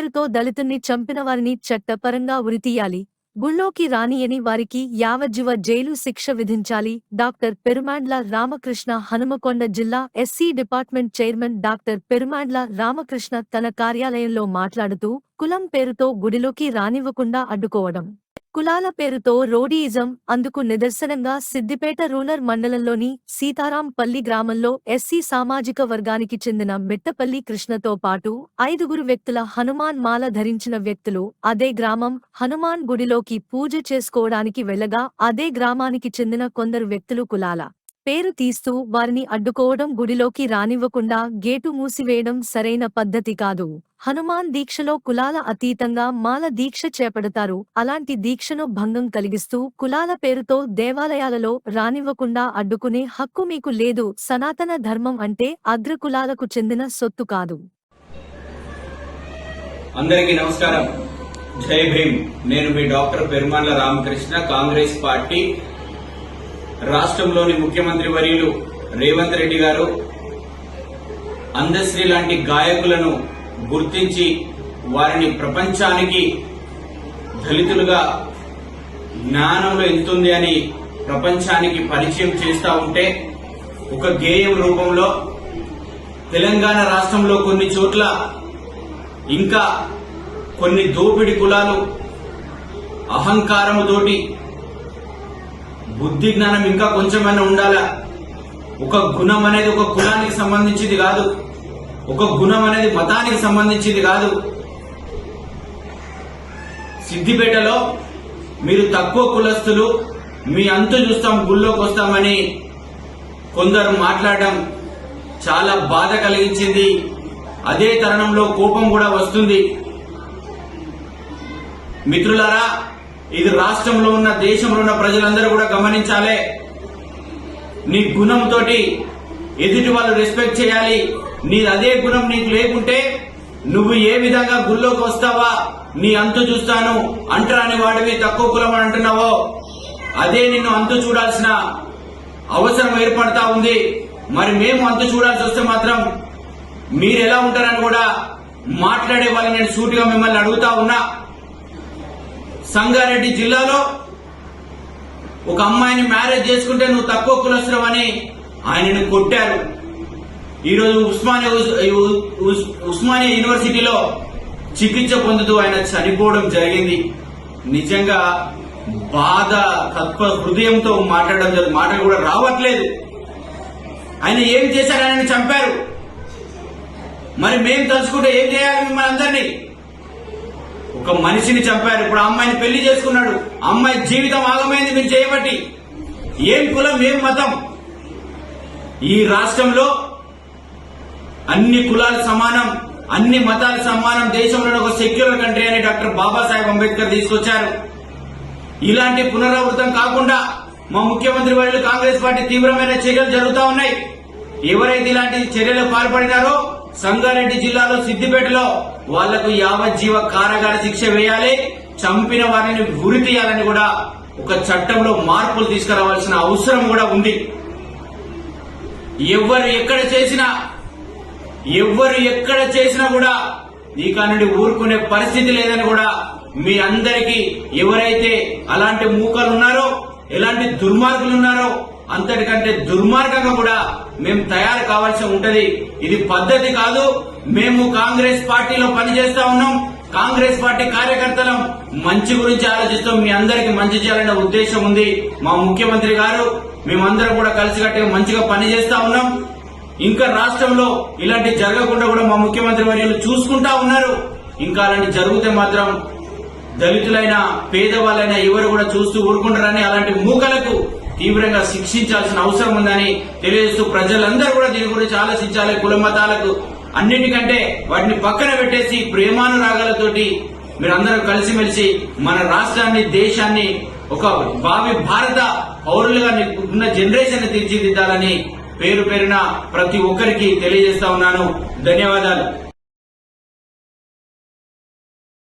పేరుతో దళితుణ్ణి చంపిన వారిని చట్టపరంగా ఉరితీయాలి. గుళ్ళోకి రానియని వారికి యావజ్జీవ జైలు శిక్ష విధించాలి. డాక్టర్ పెరుమాండ్ల రామకృష్ణ హనుమకొండ జిల్లా SC department chairman doctor Perumandla Ramakrishna తన కార్యాలయంలో మాట్లాడుతూ కులం పేరుతో గుడిలోకి రానివ్వకుండా అడ్డుకోవడం. కులాల పేరుతో రోడీయిజం అందుకు నిదర్శనంగా సిద్దిపేట రూరల్ మండలంలోని సీతారాంపల్లి గ్రామంలో ఎస్సీ సామాజిక వర్గానికి చెందిన మిట్టపల్లి కృష్ణతో పాటు ఐదుగురు వ్యక్తుల హనుమాన్ మాల ధరించిన వ్యక్తులు అదే గ్రామం హనుమాన్ గుడిలోకి పూజ చేసుకోవడానికి వెళ్ళగా అదే గ్రామానికి చెందిన కొందరు వ్యక్తులు కులాల పేరు తీస్తూ వారిని అడ్డుకోవడం గుడిలోకి రానివ్వకుండా గేటు మూసివేయడం సరైన పద్ధతి కాదు. హనుమాన్ దీక్షలో కులాల అతీతంగా మాల దీక్ష చేపడతారు. అలాంటి దీక్షను భంగం కలిగిస్తూ కులాల పేరుతో దేవాలయాలలో రానివ్వకుండా అడ్డుకునే హక్కు మీకు లేదు. సనాతన ధర్మం అంటే అగ్రకులాలకు చెందిన సొత్తు కాదు. అందరికీ నమస్కారం. జై భీమ్. నేను మీ డాక్టర్ పెరుమాన్ల రామకృష్ణ కాంగ్రెస్ పార్టీ రాష్ట్రంలోని ముఖ్యమంత్రి వర్యులు రేవంత్ రెడ్డి గారు అందశ్రీ లాంటి గాయకులను గుర్తించి వారిని ప్రపంచానికి దళితులుగా జ్ఞానంలో ఎంతుంది అని ప్రపంచానికి పరిచయం చేస్తూ ఉంటే ఒక గేయం రూపంలో తెలంగాణ రాష్ట్రంలో కొన్ని చోట్ల ఇంకా కొన్ని దోపిడి కులాలు అహంకారముతోటి బుద్ధి జ్ఞానం ఇంకా కొంచెమైనా ఉండాలా? ఒక గుణం అనేది ఒక కులానికి సంబంధించింది కాదు. ఒక గుణం అనేది మతానికి సంబంధించింది కాదు. సిద్దిపేటలో మీరు తక్కువ కులస్తులు మీ అంతు చూస్తాం గుళ్ళోకి వస్తామని కొందరు మాట్లాడడం చాలా బాధ కలిగించింది. అదే తరుణంలో కోపం కూడా వస్తుంది. మిత్రులారా ఇది రాష్ట్రంలో ఉన్న దేశంలో ఉన్న ప్రజలందరూ కూడా గమనించాలి. నీ గుణంతోటి ఎదుటి వాళ్ళు రెస్పెక్ట్ చేయాలి. నీది అదే గుణం నీకు లేకుంటే నువ్వు ఏ విధంగా గుళ్ళోకి వస్తావా? నీ అంతు చూస్తాను. అంటరాని వాడివి తక్కువ కులం అని అంటున్నావో? అదే నిన్ను అంతు చూడాల్సిన అవసరం ఏర్పడతా ఉంది. మరి మేము అంతు చూడాల్సి వస్తే మాత్రం మీరు ఎలా ఉంటారని కూడా మాట్లాడే వాళ్ళని నేను సూటిగా మిమ్మల్ని అడుగుతా ఉన్నా. సంగారెడ్డి జిల్లాలో ఒక అమ్మాయిని మ్యారేజ్ చేసుకుంటే నువ్వు తక్కువ కులస్తులం అని ఆయనను కొట్టారు. ఈరోజు ఉస్మానియా ఉస్- ఉస్- ఉస్మానియా యూనివర్సిటీలో చికిత్స పొందుతూ ఆయన చనిపోవడం జరిగింది. నిజంగా బాధ తత్వ హృదయంతో మాట్లాడడం జరిగింది. మాటలు కూడా రావట్లేదు. ఆయన ఏం చేశారు? ఆయన చంపారు. మరి మేము తలుచుకుంటే ఏం చేయాలి మిమ్మల్ని అందరినీ? ఒక మనిషిని చంపారు. ఇప్పుడు అమ్మాయిని పెళ్ళి చేసుకున్నాడు. అమ్మాయి జీవితం ఆగమైంది మీరు చేయబట్టి. ఏం కులం ఏం మతం? ఈ రాష్ట్రంలో అన్ని కులాలు సమానం అన్ని మతాలు సమానం దేశంలో ఒక సెక్యులర్ కంట్రీ అని డాక్టర్ బాబాసాహెబ్ అంబేద్కర్ తీసుకొచ్చారు. ఇలాంటి పునరావృతం కాకుండా మా ముఖ్యమంత్రి వాళ్ళు కాంగ్రెస్ పార్టీ తీవ్రమైన చర్యలు జరుగుతూ ఉన్నాయి. ఎవరైతే ఇలాంటి చర్యలు పాల్పడినారో సంగారెడ్డి జిల్లాలో సిద్దిపేటలో వాళ్ళకు యావజ్జీవ కారాగార శిక్ష వేయాలి. చంపిన వారిని ఉరి తీయాలని కూడా ఒక చట్టంలో మార్పులు తీసుకురావాల్సిన అవసరం కూడా ఉంది. ఎవరు ఎక్కడ చేసినా ఎవరు ఎక్కడ చేసినా కూడా నీకా నుండి ఊరుకునే పరిస్థితి లేదని కూడా మీ అందరికీ ఎవరైతే అలాంటి మూకలు ఉన్నారో ఎలాంటి దుర్మార్గులు ఉన్నారో అంతటికంటే దుర్మార్గంగా కూడా మేము తయారు కావాల్సి ఉంటది. ఇది పద్ధతి కాదు. మేము కాంగ్రెస్ పార్టీలో పనిచేస్తా ఉన్నాం. కాంగ్రెస్ పార్టీ కార్యకర్తలం. మంచి గురించి ఆలోచిస్తాం. మీ అందరికి మంచి చేయాలనే ఉద్దేశం ఉంది. మా ముఖ్యమంత్రి గారు మేమందరం కూడా కలిసికట్టుగా మంచిగా పనిచేస్తా ఉన్నాం. ఇంకా రాష్ట్రంలో ఇలాంటి జరగకుండా కూడా మా ముఖ్యమంత్రి వర్యులు చూసుకుంటా ఉన్నారు. ఇంకా అలాంటి జరిగితే మాత్రం దళితులైన పేదవాళ్ళైనా ఎవరు కూడా చూస్తూ ఊరుకుంటారని అలాంటి మూకలకు తీవ్రంగా శిక్షించాల్సిన అవసరం ఉందని తెలియజేస్తూ ప్రజలందరూ కూడా దీని గురించి ఆలోచించాలి. కుల మతాలకు అన్నిటికంటే వాటిని పక్కన పెట్టేసి ప్రేమానురాగాలతోటి మీరందరూ కలిసిమెలిసి మన రాష్ట్రాన్ని దేశాన్ని ఒక భావి భారత పౌరులుగా ఉన్న జనరేషన్ తీర్చిదిద్దాలని పేరు పేరున ప్రతి ఒక్కరికి తెలియజేస్తా ఉన్నాను. ధన్యవాదాలు.